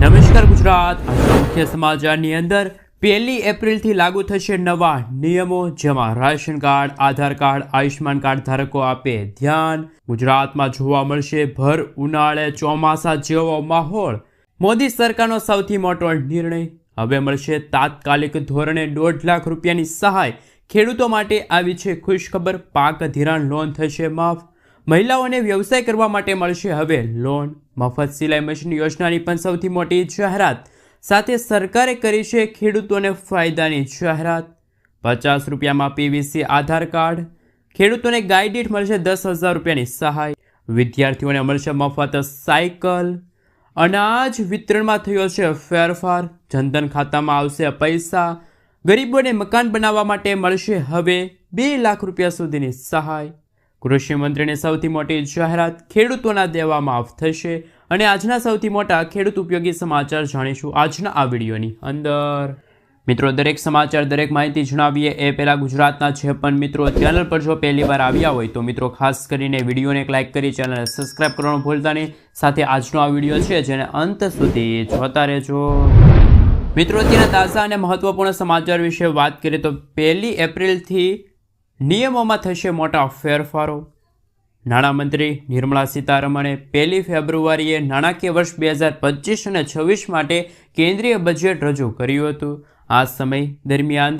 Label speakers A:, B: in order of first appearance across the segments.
A: નમસ્કાર ગુજરાત. મુખ્ય સમાચારની અંદર પહેલી એપ્રિલથી લાગુ થશે નવા નિયમો જેમાં ration card, Aadhaar card Ayushman card ધારકો આપે ધ્યાન. ગુજરાતમાં જોવા મળશે ભર ઉનાળે ચોમાસા જેવો માહોલ. મોદી સરકારનો સૌથી મોટો નિર્ણય. હવે મળશે તાત્કાલિક ધોરણે દોઢ લાખ રૂપિયાની સહાય. ખેડૂતો માટે આવી છે ખુશખબર. પાક ધિરાણ લોન થશે માફ. મહિલાઓને વ્યવસાય કરવા માટે મળશે હવે લોન. મફત સિલાઈ મશીન યોજનાની પણ સૌથી મોટી જાહેરાત. સાથે સરકારે કરી છે ખેડૂતોને ફાયદાની જાહેરાત. પચાસ રૂપિયામાં પીવીસી આધાર કાર્ડ. ખેડૂતોને ગાય મળશે દસ હજાર રૂપિયાની સહાય. વિદ્યાર્થીઓને મળશે મફત સાયકલ. અનાજ વિતરણમાં થયો છે ફેરફાર. જનધન ખાતામાં આવશે પૈસા. ગરીબોને મકાન બનાવવા માટે મળશે હવે બે લાખ રૂપિયા સુધીની સહાય. કૃષિ મંત્રીની સૌથી મોટી જાહેરાત ખેડૂતોના દેવા માફ થશે અને આજના સૌથી મોટા ખેડૂત ઉપયોગી સમાચાર જાણીશું આજના આ વિડીયોની અંદર. મિત્રો, દરેક સમાચાર, દરેક માહિતી જણાવીએ એ પહેલાં ગુજરાતના જે પણ મિત્રો ચેનલ પર જો પહેલી વાર આવ્યા હોય તો મિત્રો, ખાસ કરીને વિડીયોને એક લાઇક કરી ચેનલને સબસ્ક્રાઇબ કરવાનું ભૂલતા નહીં. સાથે આજનો આ વીડિયો છે જેને અંત સુધી જોતા રહેજો. મિત્રો અત્યારના તાજા અને મહત્વપૂર્ણ સમાચાર વિશે વાત કરીએ તો પહેલી એપ્રિલથી નિયમોમાં થશે મોટા ફેરફારો. નાણામંત્રી નિર્મલા સીતારમણે પહેલી ફેબ્રુઆરીએ નાણાકીય વર્ષ બે હજાર પચીસ અને છવ્વીસ માટે કેન્દ્રીય બજેટ રજૂ કર્યું હતું. આ સમય દરમિયાન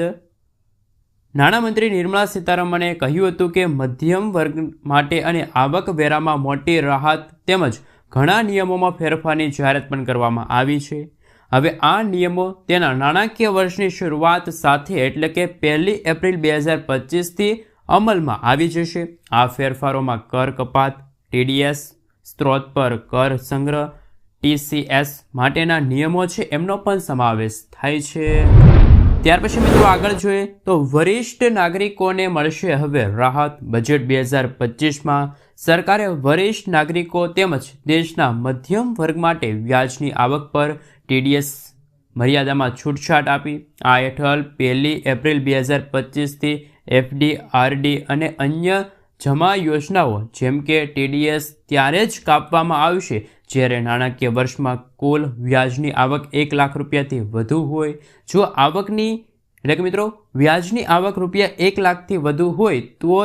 A: નાણામંત્રી નિર્મલા સીતારમણે કહ્યું હતું કે મધ્યમ વર્ગ માટે અને આવકવેરામાં મોટી રાહત તેમજ ઘણા નિયમોમાં ફેરફારની જાહેરાત પણ કરવામાં આવી છે. હવે આ નિયમો તેના નાણાકીય વર્ષની શરૂઆત સાથે એટલે કે પહેલી એપ્રિલ બે હજાર પચીસથી અમલમાં આવી જશે. આ ફેરફારોમાં કર કપાત ટીડીએસ સ્ત્રોત પર કર સંગ્રહ ટીસીએસ માટેના નિયમો છે એમનો પણ સમાવેશ થાય છે. ત્યાર પછી મિત્રો આગળ જોઈએ તો વરિષ્ઠ નાગરિકોને મળશે હવે રાહત. બજેટ બે હજાર પચીસમાં સરકારે વરિષ્ઠ નાગરિકો તેમજ દેશના મધ્યમ વર્ગ માટે વ્યાજની આવક પર ટીડીએસ મર્યાદામાં છૂટછાટ આપી. આ હેઠળ પહેલી એપ્રિલ બે હજાર પચીસથી એફડી આરડી અને અન્ય જમા યોજનાઓ, જેમ કે ટીડીએસ ત્યારે જ કાપવામાં આવશે, જ્યારે નાણાકીય વર્ષમાં કુલ વ્યાજની આવક એક લાખ રૂપિયાથી વધુ હોય. જો આવકની, એટલે કે મિત્રો, વ્યાજની આવક રૂપિયા એક લાખથી વધુ હોય, તો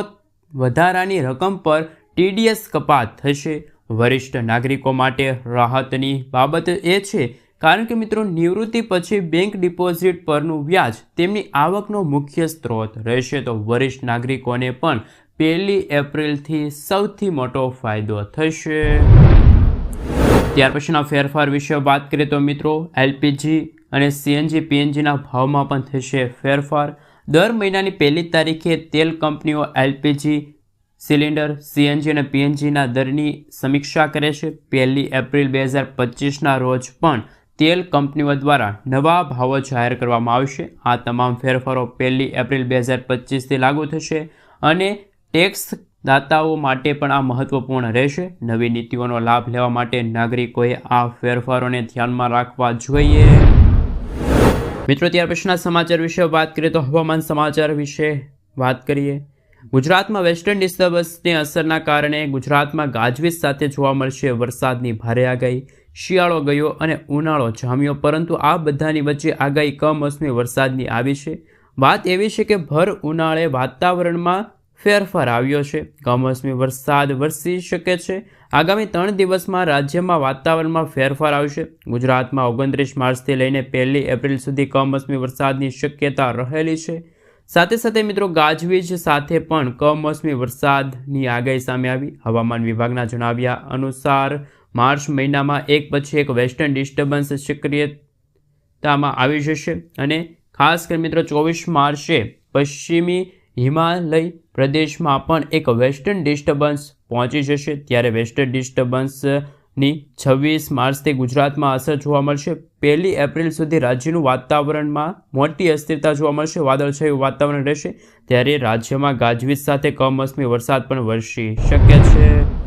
A: વધારાની રકમ પર ટીડીએસ કપાત થશે. વરિષ્ઠ નાગરિકો માટે રાહતની બાબત એ છે કારણ કે મિત્રો, નિવૃત્તિ પછી બેંક ડિપોઝિટ પરનું વ્યાજ તેમની આવકનો મુખ્ય સ્ત્રોત રહેશે. તો વરિષ્ઠ નાગરિકોને પણ પહેલી એપ્રિલથી સૌથી મોટો ફાયદો થશે. ત્યાર પછીના ફેરફાર વિશે વાત કરીએ તો મિત્રો, એલપીજી અને સીએનજી, પીએનજીના ભાવમાં પણ થશે ફેરફાર. દર મહિનાની પહેલી તારીખે તેલ કંપનીઓ એલપીજી, સિલિન્ડર, સીએનજી અને પીએનજીના દરની સમીક્ષા કરે છે. પહેલી એપ્રિલ બે હજાર પચીસના રોજ પણ તેલ કંપનીઓ દ્વારા નવા ભાવો જાહેર કરવામાં આવશે. આ તમામ ફેરફારો પહેલી એપ્રિલ બે હજાર પચીસથી લાગુ થશે અને ટેક્સ દાતાઓ માટે પણ આ મહત્વપૂર્ણ રહેશે. નવી નીતિઓનો લાભ લેવા માટે નાગરિકોએ આ ફેરફારોને ધ્યાનમાં રાખવા જોઈએ. મિત્રો, ત્યાર પછીના સમાચાર વિશે વાત કરીએ તો હવામાન સમાચાર વિશે વાત કરીએ. ગુજરાતમાં વેસ્ટર્ન ડિસ્ટર્બન્સની અસરના કારણે ગુજરાતમાં ગાજવીજ સાથે જોવા મળશે. વરસાદની ભારે આગાહી. શિયાળો ગયો અને ઉનાળો જામ્યો. પરંતુ આ બધાની વચ્ચે આગાહી કમોસમી વરસાદની આવી છે. વાત એવી છે કે ભર ઉનાળે વાતાવરણમાં ફેરફાર આવ્યો છે. કમોસમી વરસાદ વરસી શકે છે. આગામી ત્રણ દિવસમાં રાજ્યમાં વાતાવરણમાં ફેરફાર આવશે. ગુજરાતમાં ઓગણત્રીસ માર્ચથી લઈને પહેલી એપ્રિલ સુધી કમોસમી વરસાદની શક્યતા રહેલી છે. સાથે સાથે મિત્રો ગાજવીજ સાથે પણ કમોસમી વરસાદની આગાહી સામે આવી. હવામાન વિભાગના જણાવ્યા અનુસાર માર્ચ મહિનામાં એક પછી એક વેસ્ટર્ન ડિસ્ટર્બન્સ સક્રિયતામાં આવી જશે અને ખાસ કરી મિત્રો ચોવીસ માર્ચે પશ્ચિમી હિમાલય પ્રદેશમાં પણ એક વેસ્ટર્ન ડિસ્ટર્બન્સ પહોંચી જશે. ત્યારે વેસ્ટર્ન ડિસ્ટર્બન્સની છવ્વીસ માર્ચથી ગુજરાતમાં અસર જોવા મળશે. પહેલી એપ્રિલ સુધી રાજ્યનું વાતાવરણમાં મોટી અસ્થિરતા જોવા મળશે. વાદળછાયું વાતાવરણ રહેશે. ત્યારે રાજ્યમાં ગાજવીજ સાથે કમોસમી વરસાદ પણ વરસી શકે છે.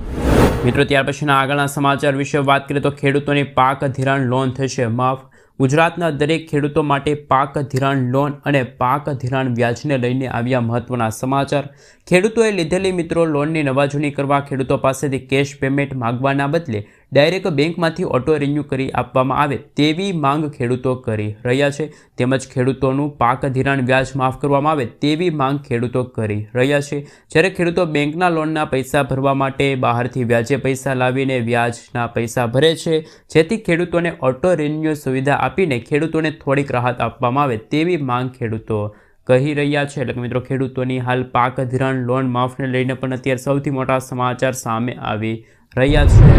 A: મિત્રો, ત્યાર પછીના આગળના સમાચાર વિશે વાત કરીએ તો ખેડૂતોની પાક ધિરાણ લોન થશે. માફ. ગુજરાતના દરેક ખેડૂતો માટે પાક ધિરાણ લોન અને પાક ધિરાણ વ્યાજને લઈને આવ્યા મહત્વના સમાચાર. ખેડૂતોએ લીધેલી મિત્રો લોનની નવાજૂની કરવા ખેડૂતો પાસેથી કેશ પેમેન્ટ માગવાના બદલે ડાયરેક્ટ બેંકમાંથી ઓટો રિન્યૂ કરી આપવામાં આવે તેવી માંગ ખેડૂતો કરી રહ્યા છે. તેમજ ખેડૂતોનું પાક ધિરાણ વ્યાજ માફ કરવામાં આવે તેવી માંગ ખેડૂતો કરી રહ્યા છે. જ્યારે ખેડૂતો બેંકના લોનના પૈસા ભરવા માટે બહારથી વ્યાજે પૈસા લાવીને વ્યાજના પૈસા ભરે છે, જેથી ખેડૂતોને ઓટો રિન્યુ સુવિધા આપીને ખેડૂતોને થોડીક રાહત આપવામાં આવે તેવી માંગ ખેડૂતો કહી રહ્યા છે. એટલે કે મિત્રો, ખેડૂતોની હાલ પાક ધિરાણ લોન માફને લઈને પણ અત્યારે સૌથી મોટા સમાચાર સામે આવી રહ્યા છે.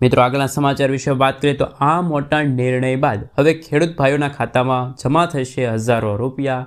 A: મિત્રો, આગળના સમાચાર વિશે વાત કરીએ તો આ મોટા નિર્ણય બાદ હવે ખેડૂત ભાઈઓના ખાતામાં જમા થશે હજારો રૂપિયા.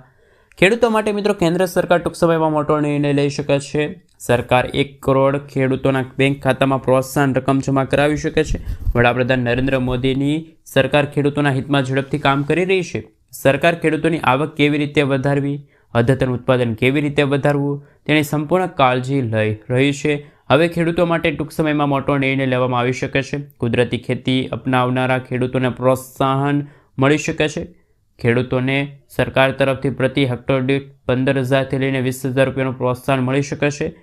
A: ખેડૂતો માટે મિત્રો, કેન્દ્ર સરકાર ટૂંક સમયમાં મોટો નિર્ણય લઈ શકે છે. સરકાર એક કરોડ ખેડૂતોના બેંક ખાતામાં પ્રોત્સાહન રકમ જમા કરાવી શકે છે. વડાપ્રધાન નરેન્દ્ર મોદીની સરકાર ખેડૂતોના હિતમાં ઝડપથી કામ કરી રહી છે. સરકાર ખેડૂતોની આવક કેવી રીતે વધારવી, અદ્યતન ઉત્પાદન કેવી રીતે વધારવું, તેની સંપૂર્ણ કાળજી લઈ રહી છે. હવે ખેડૂતો માટે ટૂંક સમયમાં મોટો નિર્ણય લેવામાં આવી શકે છે. કુદરતી ખેતી અપનાવનારા ખેડૂતોને પ્રોત્સાહન મળી શકે છે. ખેડૂતોને સરકાર તરફથી પ્રતિ હેક્ટર દીઠ પંદર હજારથી લઈને વીસ હજાર રૂપિયાનું પ્રોત્સાહન મળી શકે છે.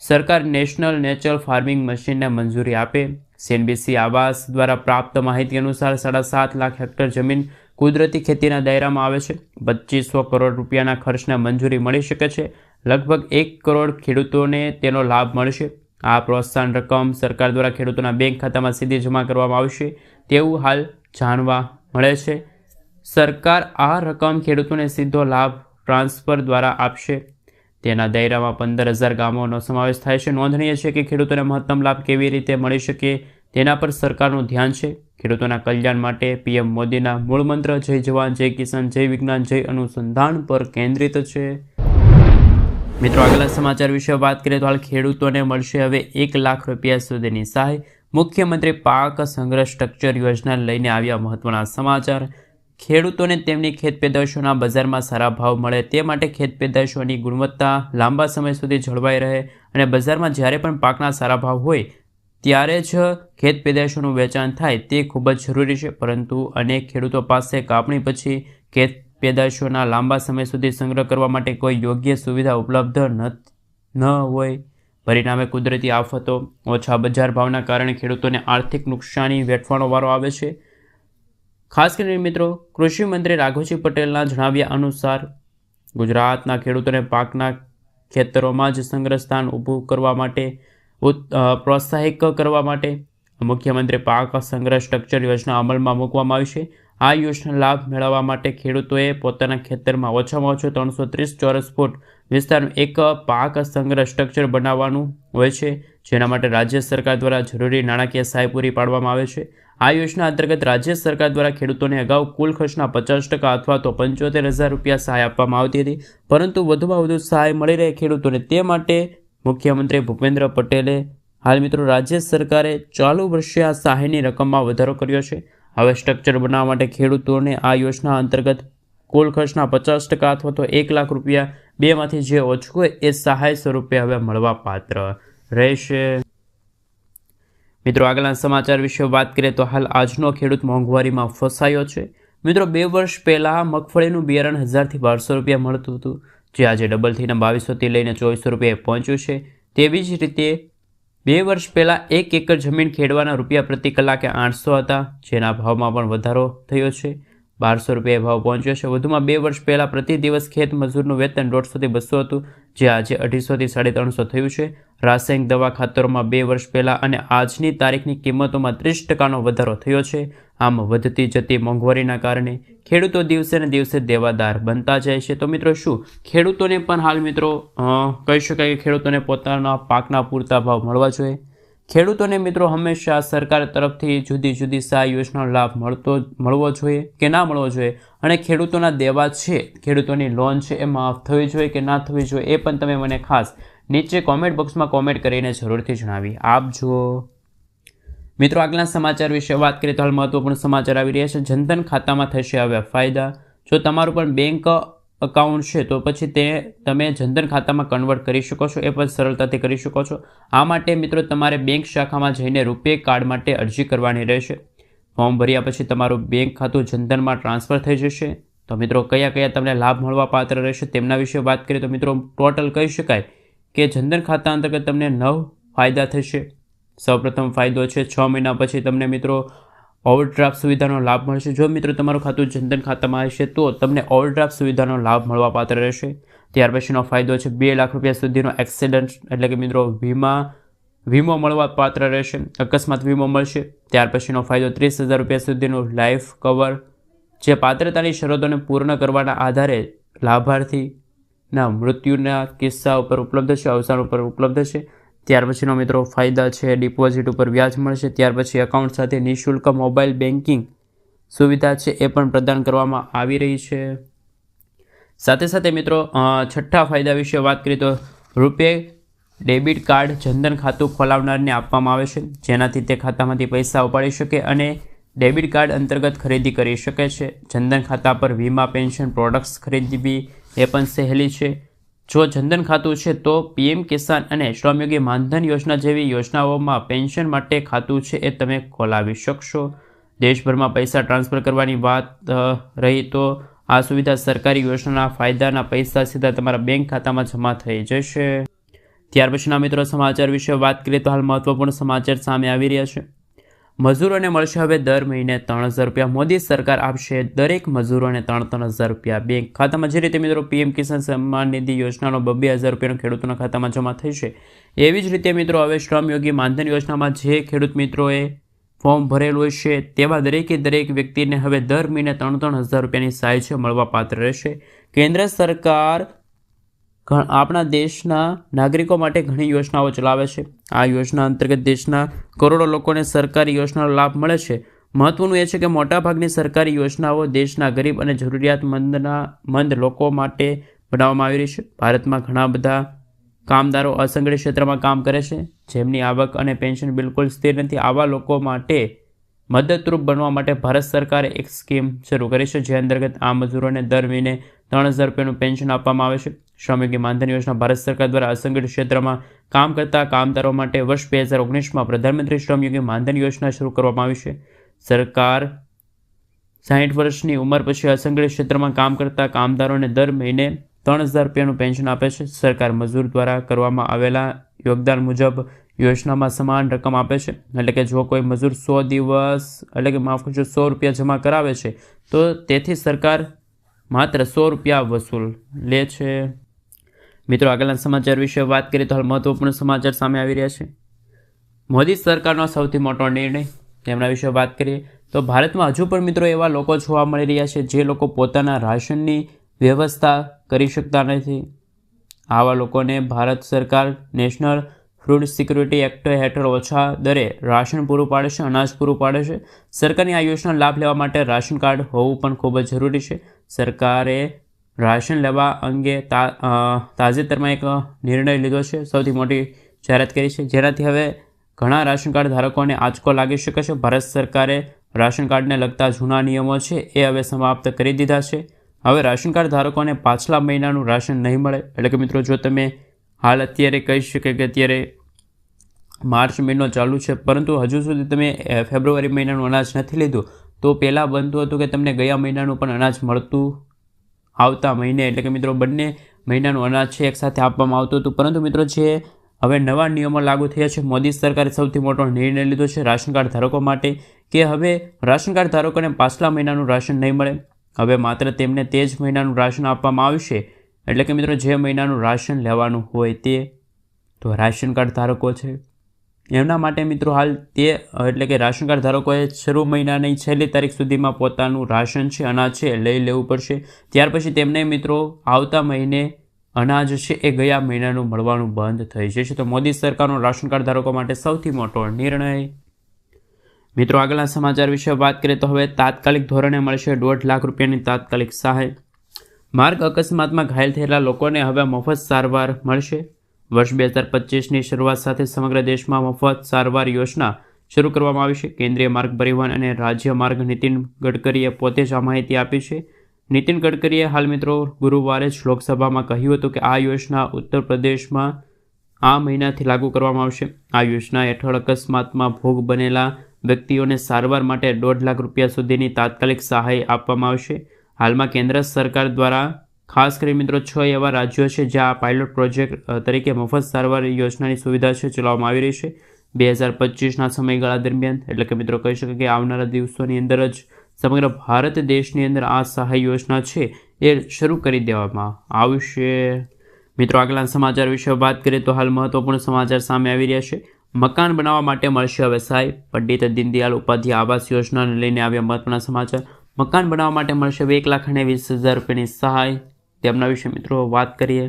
A: સરકાર નેશનલ નેચરલ ફાર્મિંગ મશીનને મંજૂરી આપે. સીએનબીસી આવાસ દ્વારા પ્રાપ્ત માહિતી અનુસાર સાડા સાત લાખ હેક્ટર જમીન કુદરતી ખેતીના દાયરામાં આવે છે. પચીસો કરોડ રૂપિયાના ખર્ચને મંજૂરી મળી શકે છે. લગભગ એક કરોડ ખેડૂતોને તેનો લાભ મળશે. આ પ્રોત્સાહન રકમ સરકાર દ્વારા ખેડૂતોના બેંક ખાતામાં સીધી જમા કરવામાં આવશે. તેવું હાલ જાણવા મળે છે. સરકાર આ રકમ ખેડૂતોને સીધો લાભ ટ્રાન્સફર દ્વારા આપશે. તેના દાયરામાં પંદર હજાર ગામોનો સમાવેશ થાય છે. નોંધનીય છે કે ખેડૂતોને મહત્તમ લાભ કેવી રીતે મળી શકે તેના પર સરકારનું ધ્યાન છે. ખેડૂતોના કલ્યાણ માટે પીએમ મોદીના મૂળ મંત્ર જય જવાન, જય કિસાન, જય વિજ્ઞાન, જય અનુસંધાન પર કેન્દ્રિત છે. મિત્રો, આગલા સમાચાર વિશે વાત કરીએ તો હાલ ખેડૂતોને મળશે હવે એક લાખ રૂપિયા સુધીની સહાય. મુખ્યમંત્રી પાક સંગ્રહ સ્ટ્રક્ચર યોજના લઈને આવ્યા મહત્વના સમાચાર. ખેડૂતોને તેમની ખેત પેદાશોના બજારમાં સારા ભાવ મળે તે માટે ખેત પેદાશોની ગુણવત્તા લાંબા સમય સુધી જળવાઈ રહે અને બજારમાં જ્યારે પણ પાકના સારા ભાવ હોય ત્યારે જ ખેત પેદાશોનું વેચાણ થાય તે ખૂબ જ જરૂરી છે, પરંતુ અનેક ખેડૂતો પાસે કાપણી પછી ખેત પેદાશોના લાંબા સમય સુધી સંગ્રહ કરવા માટે કોઈ યોગ્ય સુવિધા ઉપલબ્ધ ન હોય. પરિણામે કુદરતી આફતો, ઓછા બજાર ભાવના કારણે ખેડૂતોને આર્થિક નુકસાની વેઠવાનો વારો આવે છે. ખાસ કરીને મિત્રો, કૃષિ મંત્રી રાઘવજી પટેલના જણાવ્યા અનુસાર, ગુજરાતના ખેડૂતોને પાકના ખેતરોમાં જ સંગ્રહ સ્થાન ઊભું કરવા માટે પ્રોત્સાહિત કરવા માટે મુખ્યમંત્રી પાક સંગ્રહ સ્ટ્રક્ચર યોજના અમલમાં મૂકવામાં આવી છે. આ યોજના લાભ મેળવવા માટે ખેડૂતોએ પોતાના ખેતરમાં ઓછામાં ઓછું ત્રણસો ત્રીસ ચોરસ ફૂટ વિસ્તારનું એક પાક સંગ્રહ સ્ટ્રક્ચર બનાવવાનું હોય છે, જેના માટે રાજ્ય સરકાર દ્વારા જરૂરી નાણાકીય સહાય પૂરી પાડવામાં આવે છે. આ યોજના અંતર્ગત રાજ્ય સરકાર દ્વારા ખેડૂતોને અગાઉ કુલ ખર્ચના પચાસ ટકા અથવા તો પંચોતેર હજાર રૂપિયા સહાય આપવામાં આવતી હતી. પરંતુ વધુમાં વધુ સહાય મળી રહે ખેડૂતોને તે માટે મુખ્યમંત્રી ભૂપેન્દ્ર પટેલે હાલ મિત્રો રાજ્ય સરકારે ચાલુ વર્ષે આ સહાયની રકમમાં વધારો કર્યો છે. હવે સ્ટ્રક્ચર બનાવવા માટે ખેડૂતોને આ યોજના અંતર્ગત કુલ ખર્ચના પચાસ ટકા અથવા તો એક લાખ રૂપિયા બેમાંથી જે ઓછું હોય એ સહાય સ્વરૂપે હવે મળવા પાત્ર રહેશે. મિત્રો આગળના સમાચાર વિશે વાત કરીએ તો હાલ આજનો ખેડૂત મોંઘવારીમાં ફસાયો છે. મિત્રો બે વર્ષ પહેલાં મગફળીનું બિયારણ હજારથી બારસો રૂપિયા મળતું હતું. જે આજે ડબલ થઈને બાવીસોથી લઈને ચોવીસો રૂપિયા પહોંચ્યું છે. તેવી જ રીતે બે વર્ષ પહેલાં એક એકર જમીન ખેડવાના રૂપિયા પ્રતિ કલાકે આઠસો હતા, જેના ભાવમાં પણ વધારો થયો છે. બારસો રૂપિયા ભાવ પહોંચ્યો છે. વધુમાં બે વર્ષ પહેલાં પ્રતિ દિવસ ખેત મજૂરનું વેતન દોઢસોથી બસો હતું, જે આજે અઢીસોથી સાડી ત્રણસો થયું છે. રાસાયણિક દવા ખાતરોમાં બે વર્ષ પહેલાં અને આજની તારીખની કિંમતોમાં ત્રીસ ટકાનો વધારો થયો છે. આમ વધતી જતી મોંઘવારીના કારણે ખેડૂતો દિવસે ને દિવસે દેવાદાર બનતા જાય છે. તો મિત્રો શું? ખેડૂતોને પણ હાલ મિત્રો કહી શકાય કે ખેડૂતોને પોતાના પાકના પૂરતા ભાવ મળવા જોઈએ. ખેડૂતોને મિત્રો હંમેશા સરકાર તરફથી જુદી જુદી સહાય યોજનાનો લાભ મળતો, મળવો જોઈએ કે ના મળવો જોઈએ? અને ખેડૂતોના દેવા છે, ખેડૂતોની લોન છે, એ માફ થવી જોઈએ કે ના થવી જોઈએ એ પણ તમે મને ખાસ નીચે કોમેન્ટ બોક્સમાં કોમેન્ટ કરીને જરૂરથી જણાવી. આપજો મિત્રો આગલા સમાચાર વિશે વાત કરીએ તો હાલ મહત્વપૂર્ણ સમાચાર આવી રહ્યા છે. જનધન ખાતામાં થશે હવે ફાયદા. જો તમારું પણ બેંક અકાઉન્ટ છે, તો પછી તે તમે જનધન ખાતામાં કન્વર્ટ કરી શકો છો. એ પણ સરળતાથી કરી શકો છો. આ માટે મિત્રો, તમારે બેંક શાખામાં જઈને રૂપે કાર્ડ માટે અરજી કરવાની રહેશે. ફોર્મ ભર્યા પછી તમારું બેંક ખાતું જનધનમાં ટ્રાન્સફર થઈ જશે. તો મિત્રો, કયા કયા તમને લાભ મળવા પાત્ર રહેશે તેમના વિશે વાત કરીએ તો મિત્રો ટોટલ કહી શકાય કે જનધન ખાતા અંતર્ગત તમને નવ ફાયદા થશે. સૌપ્રથમ ફાયદો છે, છ મહિના પછી તમને મિત્રો ઓવરડ્રાફ્ટ સુવિધાનો લાભ મળશે. જો મિત્રો તમારું ખાતું જનધન ખાતામાં હશે, તો તમને ઓવરડ્રાફ્ટ સુવિધાનો લાભ મળવા પાત્ર રહેશે. ત્યાર પછીનો ફાયદો છે, બે લાખ રૂપિયા સુધીનો એક્સિડન્ટ એટલે કે મિત્રો વીમા, વીમો મળવા પાત્ર રહેશે. અકસ્માત વીમો મળશે. ત્યાર પછીનો ફાયદો, ત્રીસ હજાર રૂપિયા સુધીનું લાઈફ કવર જે પાત્રતાની શરતોને પૂર્ણ કરવાના આધારે લાભાર્થીના મૃત્યુના કિસ્સા ઉપર ઉપલબ્ધ છે, અવસાન ઉપર ઉપલબ્ધ છે. ત્યાર પછીનો મિત્રો ફાયદા છે, ડિપોઝિટ ઉપર વ્યાજ મળશે, ત્યાર પછી એકાઉન્ટ સાથે નિઃશુલ્ક મોબાઈલ બેન્કિંગ સુવિધા છે એ પણ પ્રદાન કરવામાં આવી રહી છે. સાથે સાથે મિત્રો છઠ્ઠા ફાયદા વિશે વાત કરીએ તો રૂપે ડેબિટ કાર્ડ જનધન ખાતું ખોલાવનારને આપવામાં આવે છે, જેનાથી તે ખાતામાંથી પૈસા ઉપાડી શકે અને ડેબિટ કાર્ડ અંતર્ગત ખરીદી કરી શકે છે. જનધન ખાતા પર વીમા, પેન્શન પ્રોડક્ટ્સ ખરીદવી એ પણ સહેલી છે. જો જનધન ખાતું છે તો પીએમ કિસાન અને શ્રમયોગી માનધન યોજના જેવી યોજનાઓમાં પેન્શન માટે ખાતું છે એ તમે ખોલાવી શકશો. દેશભરમાં પૈસા ટ્રાન્સફર કરવાની વાત રહી તો આ સુવિધા સરકારી યોજનાના ફાયદાના પૈસા સીધા તમારા બેંક ખાતામાં જમા થઈ જશે. ત્યાર પછીના મિત્રો સમાચાર વિશે વાત કરીએ તો હાલ મહત્વપૂર્ણ સમાચાર સામે આવી રહ્યા છે. મજૂરોને મળશે હવે દર મહિને ત્રણ હજાર રૂપિયા. મોદી સરકાર આપશે દરેક મજૂરોને ત્રણ ત્રણ હજાર રૂપિયા બેંક ખાતામાં. જે રીતે મિત્રો પીએમ કિસાન સન્માન નિધિ યોજનાનો બબ્બે હજાર રૂપિયાનો ખેડૂતોના ખાતામાં જમા થશે એવી જ રીતે મિત્રો હવે શ્રમયોગી માનધન યોજનામાં જે ખેડૂત મિત્રોએ ફોર્મ ભરેલું હશે તેવા દરેકે દરેક વ્યક્તિને હવે દર મહિને ત્રણ ત્રણ હજાર રૂપિયાની સહાય છે, મળવા પાત્ર રહેશે. કેન્દ્ર સરકાર આપણા દેશના નાગરિકો માટે ઘણી યોજનાઓ ચલાવે છે. આ યોજના અંતર્ગત દેશના કરોડો લોકોને સરકારી યોજનાનો લાભ મળે છે. મહત્વનું એ છે કે મોટાભાગની સરકારી યોજનાઓ દેશના ગરીબ અને જરૂરિયાતમંદના, મંદ લોકો માટે બનાવવામાં આવી રહી છે. ભારતમાં ઘણા બધા કામદારો અસંગઠિત ક્ષેત્રમાં કામ કરે છે. જેમની આવક અને પેન્શન બિલકુલ સ્થિર નથી. આવા લોકો માટે મદદરૂપ બનવા માટે ભારત સરકારે એક સ્કીમ શરૂ કરી છે, જે અંતર્ગત આ મજૂરોને દર મહિને ત્રણ હજાર રૂપિયાનું પેન્શન આપવામાં આવે છે. શ્રમિકી માનધન યોજના ભારત સરકાર દ્વારા અસંગઠિત ક્ષેત્રમાં કામ કરતા કામદારો માટે વર્ષ બે હજાર ઓગણીસમાં પ્રધાનમંત્રી શ્રમયોગી માનધન યોજના શરૂ કરવામાં આવી છે. સરકાર સાહીઠ વર્ષની ઉંમર પછી અસંગઠિત ક્ષેત્રમાં કામ કરતા કામદારોને દર મહિને ત્રણ હજાર રૂપિયાનું પેન્શન આપે છે. સરકાર મજૂર દ્વારા કરવામાં આવેલા યોગદાન મુજબ યોજનામાં સમાન રકમ આપે છે. એટલે કે જો કોઈ મજૂર સો દિવસ, એટલે કે માફ કરજો, સો રૂપિયા જમા કરાવે છે, તો તેથી સરકાર માત્ર સો રૂપિયા વસૂલ લે છે. મિત્રો, આગળના સમાચાર વિશે વાત કરીએ તો હાલ મહત્વપૂર્ણ સમાચાર સામે આવી રહ્યા છે. મોદી સરકારનો સૌથી મોટો નિર્ણય, તેમના વિશે વાત કરીએ તો ભારતમાં હજુ પણ મિત્રો એવા લોકો જોવા મળી રહ્યા છે જે લોકો પોતાના રાશનની વ્યવસ્થા કરી શકતા નથી. આવા લોકોને ભારત સરકાર, નેશનલ ફૂડ સિક્યુરિટી એક્ટ હેઠળ ઓછા દરે રાશન પૂરું પાડે છે, અનાજ પૂરું પાડે છે. સરકારની આ યોજનાનો લાભ લેવા માટે રાશન કાર્ડ હોવું પણ ખૂબ જ જરૂરી છે. સરકારે રાશન લેવા અંગે તાજેતરમાં એક નિર્ણય લીધો છે. સૌથી મોટી જાહેરાત કરી છે. જેનાથી હવે ઘણા રાશન કાર્ડ ધારકોને આંચકો લાગી શકે છે. ભારત સરકારે રાશન કાર્ડને લગતા જૂના નિયમો છે એ હવે સમાપ્ત કરી દીધા છે. હવે રાશન કાર્ડ ધારકોને પાછલા મહિનાનું રાશન નહીં મળે. એટલે કે મિત્રો, જો તમે હાલ અત્યારે કહી શકે કે અત્યારે માર્ચ મહિનો ચાલુ છે, પરંતુ હજુ સુધી તમે ફેબ્રુઆરી મહિનાનું અનાજ નથી લીધું તો પહેલાં બનતું હતું કે તમને ગયા મહિનાનું પણ અનાજ મળતું આવતા મહિને. એટલે કે મિત્રો, બંને મહિનાનું અનાજ છે, એકસાથે આપવામાં આવતું હતું. પરંતુ મિત્રો, જે હવે નવા નિયમો લાગુ થયા છે, મોદી સરકારે સૌથી મોટો નિર્ણય લીધો છે રાશન કાર્ડ ધારકો માટે કે હવે રાશન કાર્ડ ધારકોને પાછલા મહિનાનું રાશન નહીં મળે. હવે માત્ર તેમને તે જ મહિનાનું રાશન આપવામાં આવશે. એટલે કે મિત્રો, જે મહિનાનું રાશન લેવાનું હોય તે તો રાશન કાર્ડ ધારકો છે. એમના માટે મિત્રો હાલ તે એટલે કે રાશન કાર્ડ ધારકોએ શરૂ મહિનાની છેલ્લી તારીખ સુધીમાં પોતાનું રાશન છે, અનાજ છે લઈ લેવું પડશે. ત્યાર પછી તેમને મિત્રો આવતા મહિને અનાજ છે, એ ગયા મહિનાનું મળવાનું બંધ થઈ જશે. તો મોદી સરકારનો રાશન કાર્ડ ધારકો માટે સૌથી મોટો નિર્ણય. મિત્રો, આગળના સમાચાર વિશે વાત કરીએ તો હવે તાત્કાલિક ધોરણે મળશે દોઢ લાખ રૂપિયાની તાત્કાલિક સહાય. માર્ગ અકસ્માતમાં ઘાયલ થયેલા લોકોને હવે મફત સારવાર મળશે. વર્ષ બે હજાર પચીસની શરૂઆત સાથે સમગ્ર દેશમાં મફત સારવાર યોજના શરૂ કરવામાં આવી છે. કેન્દ્રીય માર્ગ પરિવહન અને રાજ્ય માર્ગ નીતિન ગડકરીએ પોતે જ આ માહિતી આપી છે. નીતિન ગડકરીએ હાલ મિત્રો ગુરુવારે જ લોકસભામાં કહ્યું હતું કે આ યોજના ઉત્તર પ્રદેશમાં આ મહિનાથી લાગુ કરવામાં આવશે. આ યોજના હેઠળ અકસ્માતમાં ભોગ બનેલા વ્યક્તિઓને સારવાર માટે દોઢ લાખ રૂપિયા સુધીની તાત્કાલિક સહાય આપવામાં આવશે. હાલમાં કેન્દ્ર સરકાર દ્વારા ખાસ કરી મિત્રો છ એવા રાજ્યો છે જ્યાં પાયલોટ પ્રોજેક્ટ તરીકે મફત સારવાર યોજનાની સુવિધા છે ચલાવવામાં આવી રહી છે. બે હજાર પચીસના સમયગાળા દરમિયાન, એટલે કે મિત્રો કહી શકાય કે આવનારા દિવસોની અંદર જ સમગ્ર ભારત દેશની અંદર આ સહાય યોજના છે એ શરૂ કરી દેવામાં આવશે. મિત્રો, આગલા સમાચાર વિશે વાત કરીએ તો હાલ મહત્વપૂર્ણ સમાચાર સામે આવી રહ્યા છે. મકાન બનાવવા માટે મળશે હવે સહાય. પંડિત દીનદયાળ ઉપાધ્યાય આવાસ યોજનાને લઈને આવ્યા મહત્વના સમાચાર. મકાન બનાવવા માટે મળશે હવે એક લાખ અને વીસ હજાર રૂપિયાની સહાય. તેમના વિશે મિત્રો વાત કરીએ.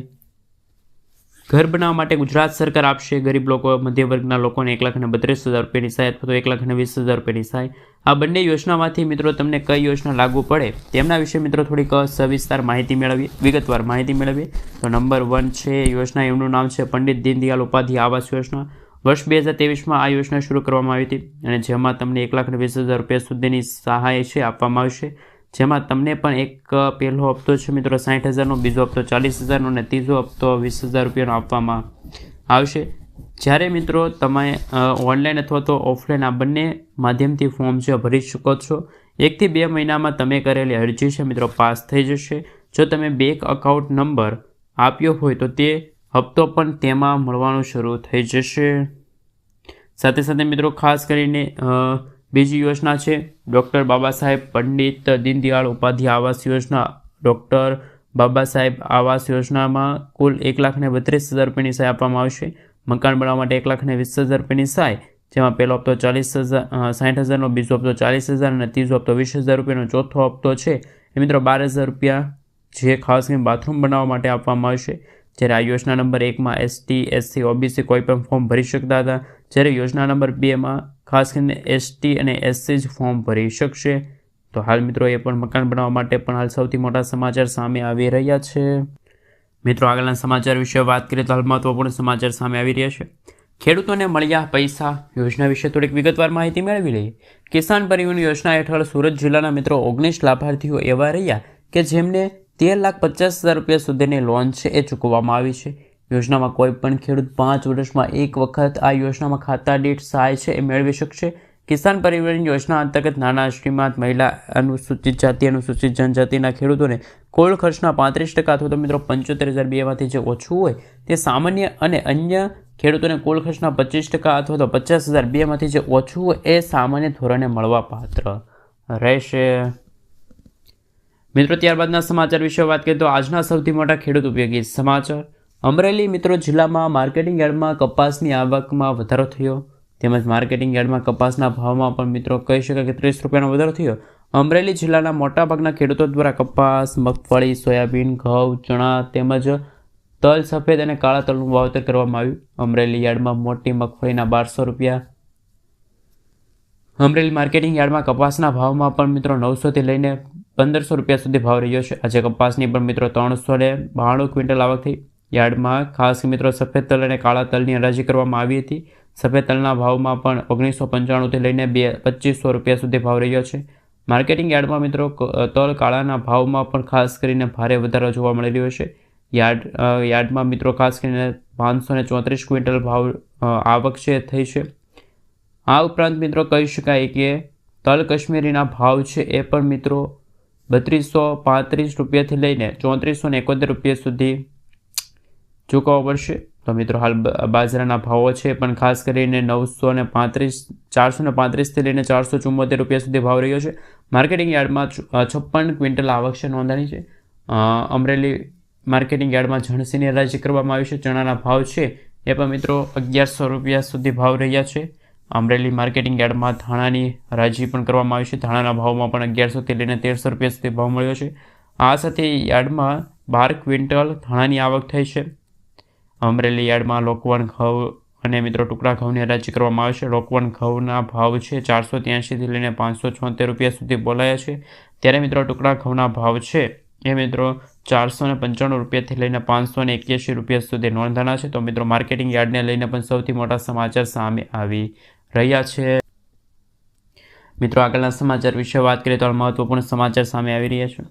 A: ઘર બનાવવા માટે ગુજરાત સરકાર આપશે. ગરીબ લોકો મધ્ય વર્ગના લોકોને એક લાખ બત્રીસ હજાર રૂપિયાની સહાય અથવા તો એક લાખ વીસ હજાર રૂપિયાની સહાય. આ બંને યોજનામાંથી મિત્રો તમને કઈ યોજના લાગુ પડે તેમના વિશે મિત્રો થોડીક સવિસ્તાર માહિતી મેળવીએ, વિગતવાર માહિતી મેળવીએ. તો નંબર વન છે યોજના એમનું નામ છે પંડિત દીનદયાળ ઉપાધ્યાય આવાસ યોજના. વર્ષ બે હજાર તેવીસમાં આ યોજના શરૂ કરવામાં આવી હતી અને જેમાં તમને એક લાખ વીસ હજાર રૂપિયા સુધીની સહાય છે, આપવામાં આવશે. જેમાં તમને પણ એક પહેલો હપ્તો છે મિત્રો સાઠ હજારનો, બીજો હપ્તો ચાલીસ હજારનો અને ત્રીજો હપ્તો વીસ હજાર રૂપિયાનો આપવામાં આવશે. જ્યારે મિત્રો તમે ઓનલાઈન અથવા તો ઓફલાઈન આ બંને માધ્યમથી ફોર્મ છે, ભરી શકો છો. એકથી બે મહિનામાં તમે કરેલી અરજી છે મિત્રો, પાસ થઈ જશે. જો તમે બેંક અકાઉન્ટ નંબર આપ્યો હોય તો તે હપ્તો પણ તેમાં મળવાનું શરૂ થઈ જશે. સાથે સાથે મિત્રો, ખાસ કરીને બીજી યોજના છે, ડૉક્ટર બાબા સાહેબ પંડિત દીનદયાળ ઉપાધ્યાય આવાસ યોજના. ડૉક્ટર બાબા સાહેબ આવાસ યોજનામાં કુલ એક લાખ ને બત્રીસ હજાર રૂપિયાની સહાય આપવામાં આવશે. મકાન બનાવવા માટે એક લાખ ને વીસ હજાર રૂપિયાની સહાય, જેમાં પહેલો હપ્તો ચાલીસ હજાર સાઠ હજારનો, બીજો હપ્તો ચાલીસ હજાર અને ત્રીજો હપ્તો વીસ હજાર રૂપિયાનો ચોથો હપ્તો છે. એ મિત્રો બાર હજાર રૂપિયા જે ખાસ કરીને બાથરૂમ બનાવવા માટે આપવામાં આવશે. જ્યારે આ યોજના નંબર એકમાં એસટી એસસી ઓબીસી કોઈ પણ ફોર્મ ભરી શકતા હતા, જ્યારે યોજના નંબર બેમાં ખાસ કરીને એસટી અને એસસી જ ફોર્મ ભરી શકશે. તો હાલ મિત્રો એ પણ મકાન બનાવવા માટે પણ હાલ સૌથી મોટા સમાચાર સામે આવી રહ્યા છે. મિત્રો આગળના સમાચાર વિશે વાત કરીએ તો હાલ મહત્વપૂર્ણ સમાચાર સામે આવી રહ્યા છે. ખેડૂતોને મળ્યા પૈસા યોજના વિશે થોડીક વિગતવાર માહિતી મેળવી લઈએ. કિસાન પરિવહન યોજના હેઠળ સુરત જિલ્લાના મિત્રો ઓગણીસ લાભાર્થીઓ એવા રહ્યા કે જેમને તેર લાખ પચાસ હજાર રૂપિયા સુધીની લોન છે, એ ચૂકવવામાં આવી છે. યોજનામાં કોઈ પણ ખેડૂત પાંચ વર્ષમાં એક વખત આ યોજનામાં ખાતા દીઠ સહાય છે, એ મેળવી શકશે. કિસાન પરિવહન યોજના અંતર્ગત નાના શ્રીમંત મહિલા અનુસૂચિત જાતિ, અનુસૂચિત જનજાતિના ખેડૂતોને કુલ ખર્ચના પાંત્રીસ ટકા અથવા તો મિત્રો પંચોતેર હજાર બેમાંથી જે ઓછું હોય, તે સામાન્ય અને અન્ય ખેડૂતોને કુલ ખર્ચના પચીસ ટકા અથવા તો પચાસ હજાર બેમાંથી જે ઓછું હોય, એ સામાન્ય ધોરણે મળવા પાત્ર રહેશે. મિત્રો, ત્યારબાદના સમાચાર વિશે વાત કરીએ તો આજના સૌથી મોટા ખેડૂત ઉપયોગી સમાચાર. અમરેલી મિત્રો જિલ્લામાં માર્કેટિંગ યાર્ડમાં કપાસની આવકમાં વધારો થયો. તેમજ માર્કેટિંગ યાર્ડમાં કપાસના ભાવમાં પણ મિત્રો કહી શકાય કે ત્રીસ રૂપિયાનો વધારો થયો. અમરેલી જિલ્લાના મોટાભાગના ખેડૂતો દ્વારા કપાસ, મગફળી, સોયાબીન, ઘઉં, ચણા તેમજ તલ સફેદ અને કાળા તલનું વાવેતર કરવામાં આવ્યું. અમરેલી યાર્ડમાં મોટી મગફળીના બારસો રૂપિયા. અમરેલી માર્કેટિંગ યાર્ડમાં કપાસના ભાવમાં પણ મિત્રો નવસોથી લઈને પંદરસો રૂપિયા સુધી ભાવ રહ્યો છે. આજે કપાસની પણ મિત્રો ત્રણસો ને બાણું ક્વિન્ટલ આવક થઈ યાર્ડમાં ખાસ મિત્રો સફેદ તલ અને કાળા તલની હરાજી કરવામાં આવી હતી. સફેદ તલના ભાવમાં પણ ઓગણીસો પંચાણુંથી લઈને બે પચીસો રૂપિયા સુધી ભાવ રહ્યો છે. માર્કેટિંગ યાર્ડમાં મિત્રો તલ કાળાના ભાવમાં પણ ખાસ કરીને ભારે વધારો જોવા મળી રહ્યો છે. યાર્ડ યાર્ડમાં મિત્રો ખાસ કરીને પાંચસો ને ચોત્રીસ ક્વિન્ટલ ભાવ આવક છે, થઈ છે. આ ઉપરાંત મિત્રો કહી શકાય કે તલ કશ્મીરીના ભાવ છે એ પણ મિત્રો બત્રીસો પાંત્રીસ રૂપિયાથી લઈને ચોત્રીસો ને એકોતેર રૂપિયા સુધી ચૂકવવો પડશે. તો મિત્રો, હાલ બાજરાના ભાવો છે, પણ ખાસ કરીને નવસો ને પાંત્રીસ, ચારસો ને પાંત્રીસથી લઈને ચારસો ચુંમોતેર રૂપિયા સુધી ભાવ રહ્યો છે. માર્કેટિંગ યાર્ડમાં છપ્પન ક્વિન્ટલ આવક છે નોંધાણી છે. અમરેલી માર્કેટિંગ યાર્ડમાં જણસીની હરાજી કરવામાં આવી છે. ચણાના ભાવ છે, એ પણ મિત્રો અગિયારસો રૂપિયા સુધી ભાવ રહ્યા છે. અમરેલી માર્કેટિંગ યાર્ડમાં ધાણાની હરાજી પણ કરવામાં આવી છે. ધાણાના ભાવમાં પણ અગિયારસોથી લઈને તેરસો રૂપિયા સુધી ભાવ મળ્યો છે. આ સાથે યાર્ડમાં બાર ક્વિન્ટલ ધાણાની આવક થઈ છે. અમરેલી યાર્ડમાં લોકવન ઘઉં અને મિત્રો ટુકડા ઘઉંની હરાજી કરવામાં આવે છે. લોકવન ઘઉંના ભાવ છે ચારસો ત્યાંશીથી લઈને પાંચસો છોતેર રૂપિયા સુધી બોલાયા છે. ત્યારે મિત્રો ટુકડા ઘઉંના ભાવ છે એ મિત્રો ચારસો ને પંચાણું રૂપિયાથી લઈને પાંચસો ને એક્યાસી રૂપિયા સુધી નોંધાના છે. તો મિત્રો માર્કેટિંગ યાર્ડને લઈને પણ સૌથી મોટા સમાચાર સામે આવી રહ્યા છે. મિત્રો, આગળના સમાચાર વિશે વાત કરીએ તો મહત્વપૂર્ણ સમાચાર સામે આવી રહ્યા છે.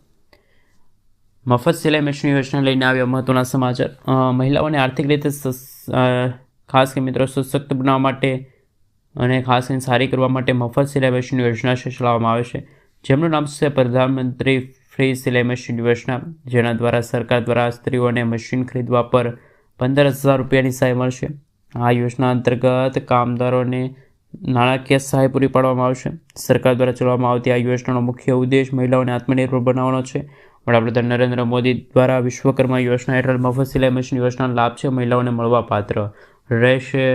A: મફત સિલાઈ મશીન યોજના લઈને આવ્યા મહત્વના સમાચાર. મહિલાઓને આર્થિક રીતે ખાસ કે મિત્રો, સશક્ત બનાવવા માટે અને ખાસ કરીને સારી કરવા માટે મફત સિલાઈ મશીન યોજના ચલાવવામાં આવે છે. જેમનું નામ છે પ્રધાનમંત્રી ફ્રી સિલાઈ મશીન યોજના, જેના દ્વારા સરકાર દ્વારા સ્ત્રીઓને મશીન ખરીદવા પર પંદર હજાર રૂપિયાની સહાય મળશે. આ યોજના અંતર્ગત કામદારોને નાણાકીય સહાય પૂરી પાડવામાં આવશે. સરકાર દ્વારા ચલાવવામાં આવતી આ યોજનાનો મુખ્ય ઉદ્દેશ મહિલાઓને આત્મનિર્ભર બનાવવાનો છે. વડાપ્રધાન નરેન્દ્ર મોદી દ્વારા વિશ્વકર્મા યોજના હેઠળ મફત સિલાઈ મશીન યોજનાનો લાભ છે મહિલાઓને મળવા પાત્ર રહેશે.